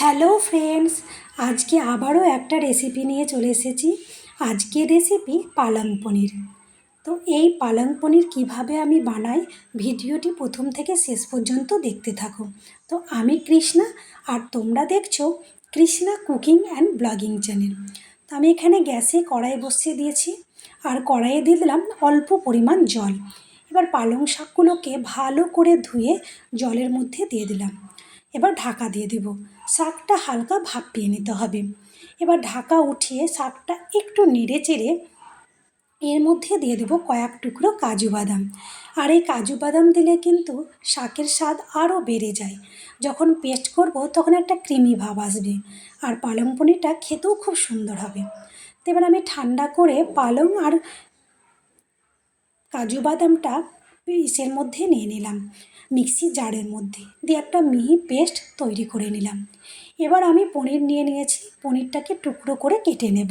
Hello friends, আজকে আবারও একটা রেসিপি নিয়ে চলে এসেছি। আজকের রেসিপি পালং পনির। তো এই পালং পনির কীভাবে আমি বানাই ভিডিওটি প্রথম থেকে শেষ পর্যন্ত দেখতে থাকো। তো আমি কৃষ্ণা, আর তোমরা দেখছ Krishna cooking and blogging channel. তো আমি এখানে গ্যাসে কড়াই বসিয়ে দিয়েছি, আর কড়াইয়ে দিয়ে দিলাম অল্প পরিমাণ জল। এবার পালং শাকগুলোকে ভালো করে ধুয়ে জলের মধ্যে দিয়ে দিলাম। এবার ঢাকা দিয়ে দেব। শাকটা হালকা ভাপিয়ে নিতে হবে। এবার ঢাকা উঠিয়ে শাকটা একটু নেড়ে চেড়ে এর মধ্যে দিয়ে দেবো কয়েক টুকরো কাজু বাদাম। আর এই কাজু বাদাম দিলে কিন্তু শাকের স্বাদ আরও বেড়ে যায়। যখন পেস্ট করব তখন একটা ক্রিমি ভাব আসবে। আর পালং পনিরটা খেতেও খুব সুন্দর হবে। তো এবার আমি ঠান্ডা করে পালং আর কাজু বাদামটা ইসের মধ্যে নিয়ে নিলাম। মিক্সি জারের মধ্যে দিয়ে একটা মিহি পেস্ট তৈরি করে নিলাম। এবার আমি পনির নিয়ে নিয়েছি। পনিরটাকে টুকরো করে কেটে নেব।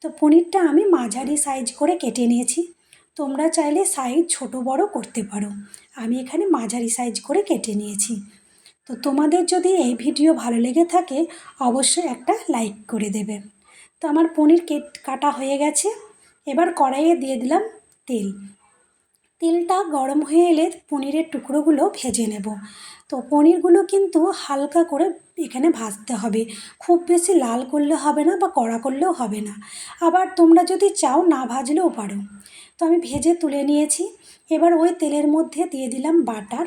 তো পনিরটা আমি মাঝারি সাইজ করে কেটে নিয়েছি। তোমরা চাইলে সাইজ ছোট বড় করতে পারো। আমি এখানে মাঝারি সাইজ করে কেটে নিয়েছি। তো তোমাদের যদি এই ভিডিও ভালো লেগে থাকে, অবশ্যই একটা লাইক করে দেবে। তো আমার পনির কেট কাটা হয়ে গেছে। এবার কড়াইয়ে দিয়ে দিলাম তেল। তেলটা গরম হয়ে এলে পনিরের টুকরোগুলো ভেজে নেব। তো পনিরগুলো কিন্তু হালকা করে এখানে ভাজতে হবে। খুব বেশি লাল করলে হবে না বা কড়া করলেও হবে না। আবার তোমরা যদি চাও না ভাজলেও পারো। তো আমি ভেজে তুলে নিয়েছি। এবার ওই তেলের মধ্যে দিয়ে দিলাম বাটার।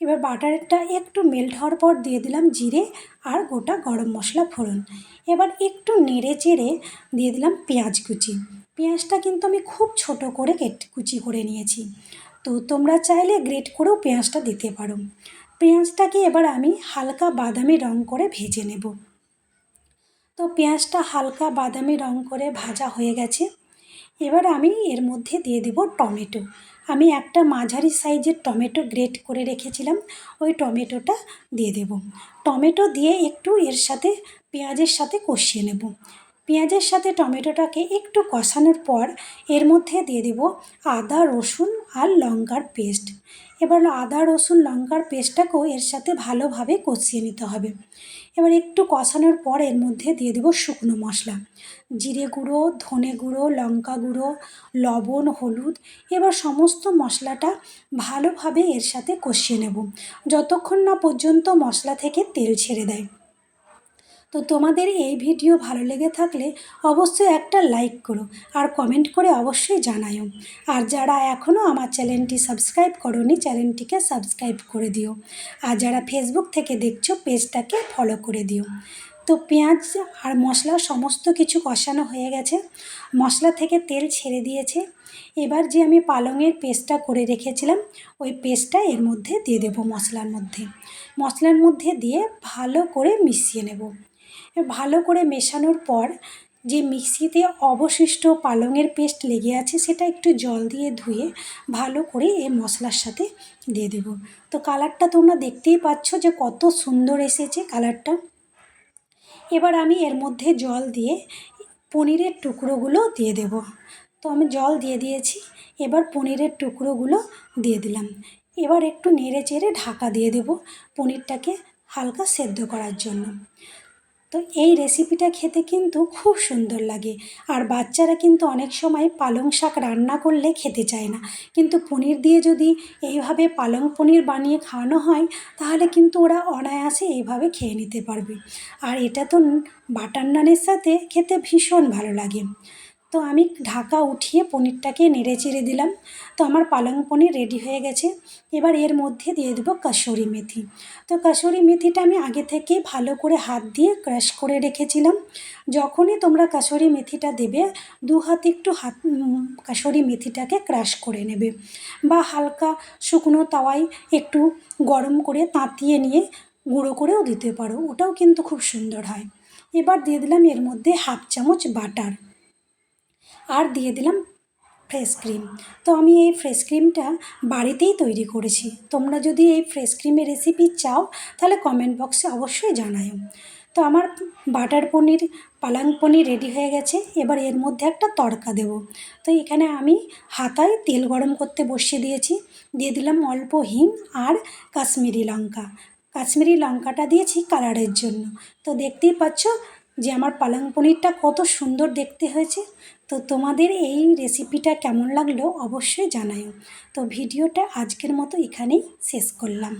এবার বাটারটা একটু মেল্ট হওয়ার পর দিয়ে দিলাম জিরে আর গোটা গরম মশলা ফোড়ন। এবার একটু নেড়ে চেড়ে দিয়ে দিলাম পেঁয়াজ কুচি। পেঁয়াজটা কিন্তু আমি খুব ছোট করে কেট কুচি করে নিয়েছি। তো তোমরা চাইলে গ্রেট করেও পেঁয়াজটা দিতে পারো। পেঁয়াজটাকে এবার আমি হালকা বাদামি রং করে ভেজে নেব। তো পেঁয়াজটা হালকা বাদামি রং করে ভাজা হয়ে গেছে। এবার আমি এর মধ্যে দিয়ে দেব টমেটো। আমি একটা মাঝারি সাইজের টমেটো গ্রেট করে রেখেছিলাম, ওই টমেটোটা দিয়ে দেব। টমেটো দিয়ে একটু এর সাথে পেঁয়াজের সাথে কষিয়ে নেব। পেঁয়াজের সাথে টমেটোটাকে একটু কষানোর পর এর মধ্যে দিয়ে দেব আদা, রসুন আর লঙ্কার পেস্ট। এবার আদা, রসুন, লঙ্কার পেস্টটাকেও এর সাথে ভালোভাবে কষিয়ে নিতে হবে। এবার একটু কষানোর পর এর মধ্যে দিয়ে দেবো শুকনো মশলা। জিরে গুঁড়ো, ধনে গুঁড়ো, লঙ্কা গুঁড়ো, লবণ, হলুদ, এবার সমস্ত মশলাটা ভালোভাবে এর সাথে কষিয়ে নেব। যতক্ষণ না পর্যন্ত মশলা থেকে তেল ছেড়ে দেয়। তো তোমাদের এই ভিডিও ভালো লেগে থাকলে অবশ্যই একটা লাইক করো আর কমেন্ট করে অবশ্যই জানায়ও। আর যারা এখনও আমার চ্যানেলটি সাবস্ক্রাইব করনি, চ্যানেলটিকে সাবস্ক্রাইব করে দিও। আর যারা ফেসবুক থেকে দেখছ, পেজটাকে ফলো করে দিও। তো পেঁয়াজ আর মশলা সমস্ত কিছু কষানো হয়ে গেছে। মশলা থেকে তেল ছেড়ে দিয়েছে। এবার যে আমি পালংয়ের পেস্টটা করে রেখেছিলাম, ওই পেস্টটা এর মধ্যে দিয়ে দেবো মশলার মধ্যে। মশলার মধ্যে দিয়ে ভালো করে মিশিয়ে নেব। ভালো করে মেশানোর পর যে মিক্সিতে অবশিষ্ট পালংয়ের পেস্ট লেগে আছে সেটা একটু জল দিয়ে ধুয়ে ভালো করে এই মশলার সাথে দিয়ে দেব। তো কালারটা তোমরা দেখতেই পাচ্ছ যে কত সুন্দর এসেছে কালারটা। এবার আমি এর মধ্যে জল দিয়ে পনিরের টুকরোগুলো দিয়ে দেব। তো আমি জল দিয়ে দিয়েছি, এবার পনিরের টুকরোগুলো দিয়ে দিলাম। এবার একটু নেড়ে চেড়ে ঢাকা দিয়ে দেব পনিরটাকে হালকা সেদ্ধ করার জন্য। তো এই রেসিপিটা খেতে কিন্তু খুব সুন্দর লাগে। আর বাচ্চারা কিন্তু অনেক সময় পালং শাক রান্না করলে খেতে চায় না। কিন্তু পনির দিয়ে যদি এইভাবে পালং পনির বানিয়ে খাওয়ানো হয়, তাহলে কিন্তু ওরা অনায়াসে এইভাবে খেয়ে নিতে পারবে। আর এটা তো বাটার নানের সাথে খেতে ভীষণ ভালো লাগে। তো আমি ঢাকা উঠিয়ে পনিরটাকে নেড়ে চেড়ে দিলাম। তো আমার পালং পনির রেডি হয়ে গেছে। এবার এর মধ্যে দিয়ে দেবো কাসুরি মেথি। তো কাসুরি মেথিটা আমি আগে থেকে ভালো করে হাত দিয়ে ক্রাশ করে রেখেছিলাম। যখনই তোমরা কাসুরি মেথিটা দেবে, দু হাত একটু হাত কাসুরি মেথিটাকে ক্রাশ করে নেবে বা হালকা শুকনো তাওয়ায় একটু গরম করে তাঁতিয়ে নিয়ে গুঁড়ো করেও দিতে পারো। ওটাও কিন্তু খুব সুন্দর হয়। এবার দিয়ে দিলাম এর মধ্যে হাফ চামচ বাটার। আর দিয়ে দিলাম ফ্রেশ ক্রিম তো আমি এই ফ্রেশ ক্রিমটা বাড়িতেই তৈরি করেছি। তোমরা যদি এই ফ্রেশ ক্রিমের রেসিপি চাও, তাহলে কমেন্ট বক্সে অবশ্যই জানাও তো আমার বাটার পনির, পালাং পনির রেডি হয়ে গেছে। এবার এর মধ্যে একটা তড়কা দেব। তো এখানে আমি হাতায় তেল গরম করতে বসিয়ে দিয়েছি। দিয়ে দিলাম অল্প হিং আর কাশ্মীরি লঙ্কা। কাশ্মীরি লঙ্কাটা দিয়েছি কালারের জন্য। তো দেখতেই পাচ্ছ যে আমার পালং পনিরটা কত সুন্দর দেখতে হয়েছে। তো তোমাদের এই রেসিপিটা কেমন লাগল অবশ্যই জানাইও তো ভিডিওটা আজকের মতো এখানেই শেষ করলাম।